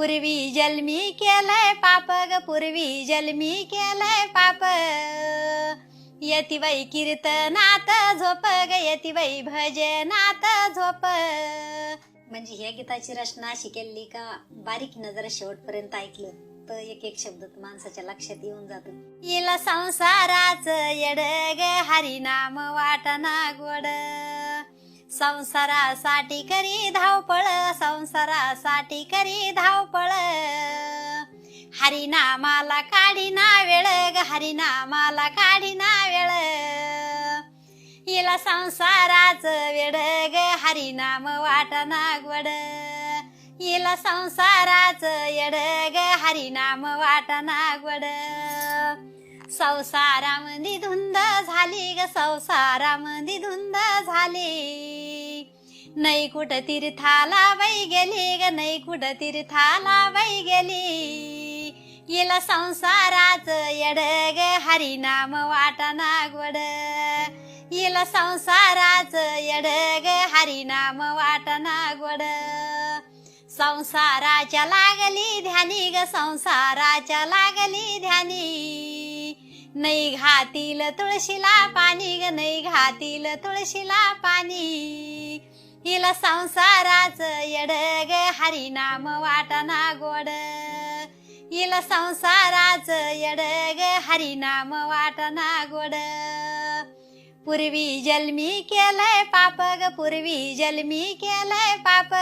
पूर्वी जन्मी केलंय पाप ग पूर्वी जन्मी केलंय पाप. यतिबाई कीर्तनात झोप ग यतिबाई भजनात झोप. म्हणजे ह्या गीताची रचना अशी केली का बारीक नजर शेवटपर्यंत ऐकलं तर एक एक शब्द माणसाच्या लक्षात येऊन जातो. येला संसाराच येड ग हरिनाम वाटना गोड. संसारासाठी करी धावपळ संसारासाठी करी धावपळ. हरिनामाला काढीना वेळ ग हरिनामाला काढीना वेळ. हिला संसाराच वेळ ग हरिनाम वाटना गोड हिला संसाराच येड ग हरिनाम वाटना गोड संसारामध्ये धुंद झाली ग संसारामध्ये धुंद झाली. नाही कुठं तीर्थाला बाई गेली ग नाही कुठं तीर्थाला बाई गेली. हिला संसाराच येड ग हरिनाम वाटना गोड हिला संसाराच येड ग हरिनाम वाटना गोड संसाराच्या लागली ध्यानी ग संसाराच्या लागली ध्यानी. नाही घातील तुळशीला पाणी ग नाही घातील तुळशीला पाणी. हिला संसाराच येड ग हरिनाम वाटना गोड. हिला संसाराच येड ग हरिनाम वाटना गोड. पूर्वी जन्मी केलंय पाप ग पूर्वी जन्मी केलंय पाप.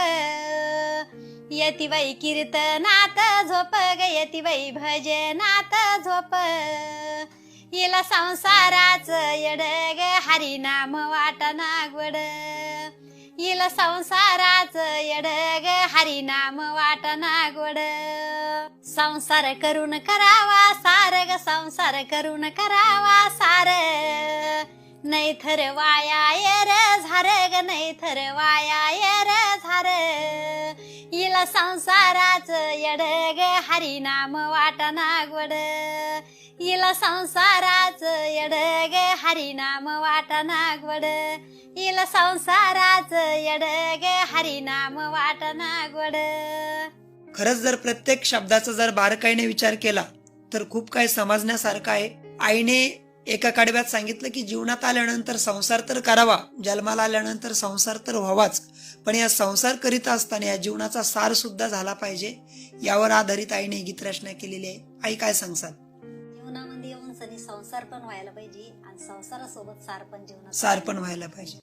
यतिबाई कीर्तनात झोप ग यतिबाई भजनात झोप. हिला संसाराच येड ग हरिनाम वाटना गोड. इल संसाराच येड ग हरिनाम वाटना गोड संसार करून करावा सार ग संसार करून करावा सार. नाही थर वाया येर झार ग नाही थर वाया येर झार. हिला संसाराच येड ग हरिनाम वाटना गोड हिला संसाराच येड ग. हरिनाम वाटना गोड हिला संसाराच येड ग. हरिनाम वाटना नागवड खरंच जर प्रत्येक शब्दाचा जर बारकाईने विचार केला तर खूप काही समजण्यासारखं आहे. आईने एका कडव्यात सांगितलं की जीवनात आल्यानंतर संसार तर करावा जन्माला आल्यानंतर संसार तर व्हावाच. पण या संसार करीत असताना या जीवनाचा सार सुद्धा झाला पाहिजे यावर आधारित आईने गीतरचना गीत रचना केलेली आहे. आई काय सांगसाल? माणसाने संसार पण व्हायला पाहिजे आणि संसारासोबत सार पण जीवनात सार पण व्हायला पाहिजे.